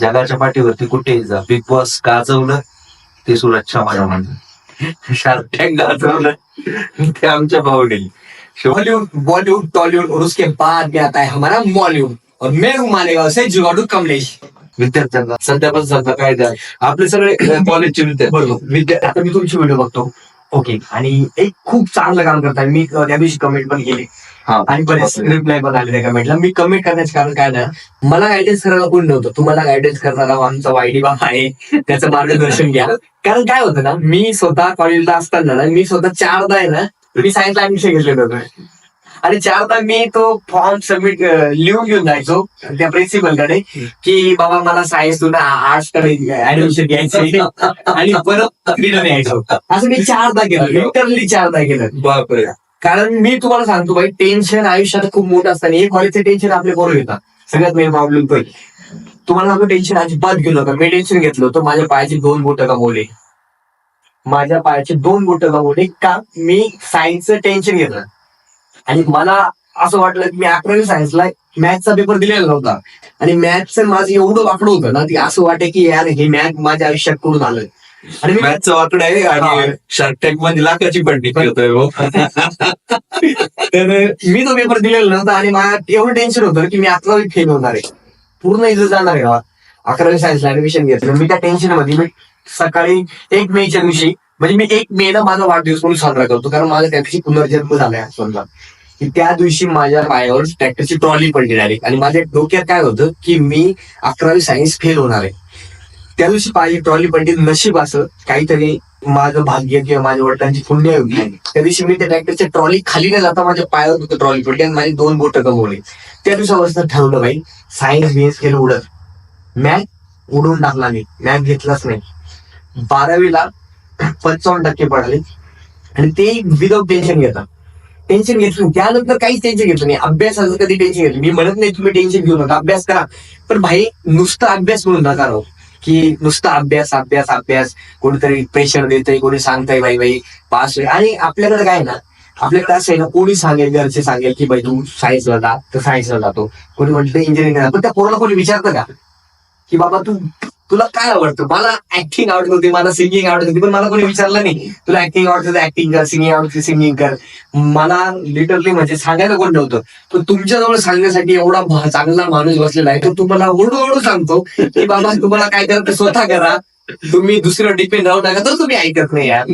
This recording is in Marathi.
जगाच्या पाठीवरती कुठेही जा. बिग बॉस गाजवलं ते सुरज चव्हाण म्हणलं शार्क टँक गाजवलं ते आमच्या भावडेल बॉलीवुड बॉलीवुड टॉलीवुड और उसके बाद में आता है हमारा बॉलीवुड और मैं हूँ मालेगांव से जुगाडू कमलेश. विद्यार्थ्यांना सध्या पण सध्या काय द्या? आपले सगळे कॉलेजचे विद्यार्थी. बरोबर. विद्या आता मी तुमची व्हिडिओ बघतो. ओके आणि एक खूप चांगलं काम करताय. मी त्या दिवशी कमेंट पण केली. आणि बरेच रिप्लाय पण आले त्या कमेंटला मी कमेंट करण्याचं कारण काय ना मला गायडन्स करायला कोणी नव्हतं. तुम्हाला गायडन्स करणारा आमचा वायडी बाबा आहे. त्याचं मार्गदर्शन घ्या. कारण काय होतं ना मी स्वतः कॉलेजला असताना ना मी स्वतः चारदा आहे ना मी सायन्सला ऍडमिशन घेतलेलं होतं. आणि चारदा मी तो फॉर्म सबमिट लिहून घेऊन जायचो त्या प्रिन्सिपलकडे की बाबा मला सायन्स तुला आर्ट्सकडे ऍडमिशन घ्यायचं आणि परत रिटर्न यायचं असं मी चारदा केलं. लिटरली चारदा केलं. बापरे. कारण मी तुम्हाला सांगतो भाई टेन्शन आयुष्यात खूप मोठं असतं आणि हे कॉलेजचे टेन्शन आपले बरोबर येतात सगळ्यात मेन प्रॉब्लेम तो तुम्हाला सांगतो टेन्शन अजिबात घेऊ नका. मी टेन्शन घेतलं होतं माझ्या पायाचे दोन बोट गमवले. माझ्या पायाचे दोन बोट गमवले का मी सायन्सचं टेन्शन घेतलं. आणि मला असं वाटलं की मी अकरावी सायन्सला मॅथचा पेपर दिलेला नव्हता. आणि मॅथचं माझं एवढं वाकडं होतं ना की असं वाटे की यार हे मॅथ माझ्या आयुष्यात करून आलं आणि मॅथचं वाकडं आहे आणि शार्क टँकमध्ये लाखाची पण हो. तर मी तो पेपर दिलेला नव्हता आणि मला एवढं टेन्शन होतं की मी अकरावी फेल होणार आहे. पूर्ण इथं जाणार आहे अकरावी सायन्सला ऍडमिशन घेतलं. मी त्या टेन्शनमध्ये मी सकाळी एक मेच्या दिवशी म्हणजे मी एक मे ला माझा वाढदिवस म्हणून साजरा करतो. कारण माझा त्या दिवशी पुनर्जन्म झालाय समजा की त्या दिवशी माझ्या पायावर ट्रॅक्टरची ट्रॉली पडली डायरेक्ट आणि माझ्या डोक्यात काय होतं की मी अकरावी सायन्स फेल होणार आहे. त्या दिवशी पाहिजे ट्रॉली पडली नशीब असं काहीतरी माझं भाग्य किंवा माझ्या वडिलांची पुण्य होती त्या दिवशी मी त्या ट्रॅक्टरच्या ट्रॉली खाली न जाता माझ्या पायावर होतं ट्रॉली पडली आणि माझी दोन बोट गमवली त्या दिवसापासून ठरवलं बाई सायन्स बिएन्स केलं उडत. मॅथ उडवून टाकला मी. मॅथ घेतलाच नाही. बारावीला पंचावन्न टक्के पडले. आणि ते विदाउट टेन्शन घेतात. टेन्शन घेतलं नाही. त्यानंतर काहीच टेन्शन घेतलं नाही. अभ्यासाचं कधी टेन्शन घेतलं मी म्हणत नाही तुम्ही टेन्शन घेऊ नका. अभ्यास करा. पण भाई नुसतं अभ्यास म्हणून नका राहू. की नुसता अभ्यास अभ्यास अभ्यास. कोणीतरी प्रेशर देतंय कोणी सांगताय बाई बाई पास होईल. आणि आपल्याकडे काय ना आपल्याकडे असं आहे ना कोणी सांगेल घरचे सांगेल की बाई तू सायन्सला जा. तर सायन्सला जातो. कोणी म्हणतं इंजिनिअरिंग पण त्या पोराला कोणी विचारतं का? की बाबा तू तुला काय आवडतं? मला ऍक्टिंग आवडत होती मला सिंगिंग आवडत होती पण मला कोणी विचारलं नाही. तुला ऍक्टिंग आवडत होती ऍक्टिंग कर सिंगिंग आवडत सिंगिंग कर. मला लिटरली म्हणजे सांगायला कोण नव्हतं. पण तुमच्याजवळ सांगण्यासाठी एवढा चांगला माणूस बसलेला आहे तो तुम्हाला हळूहळू सांगतो की बाबा तुम्हाला काय करायचं ते स्वतः करा. तुम्ही दुसऱ्यावर डिपेंड राहू नका तर तुम्ही ऐकत नाही यार.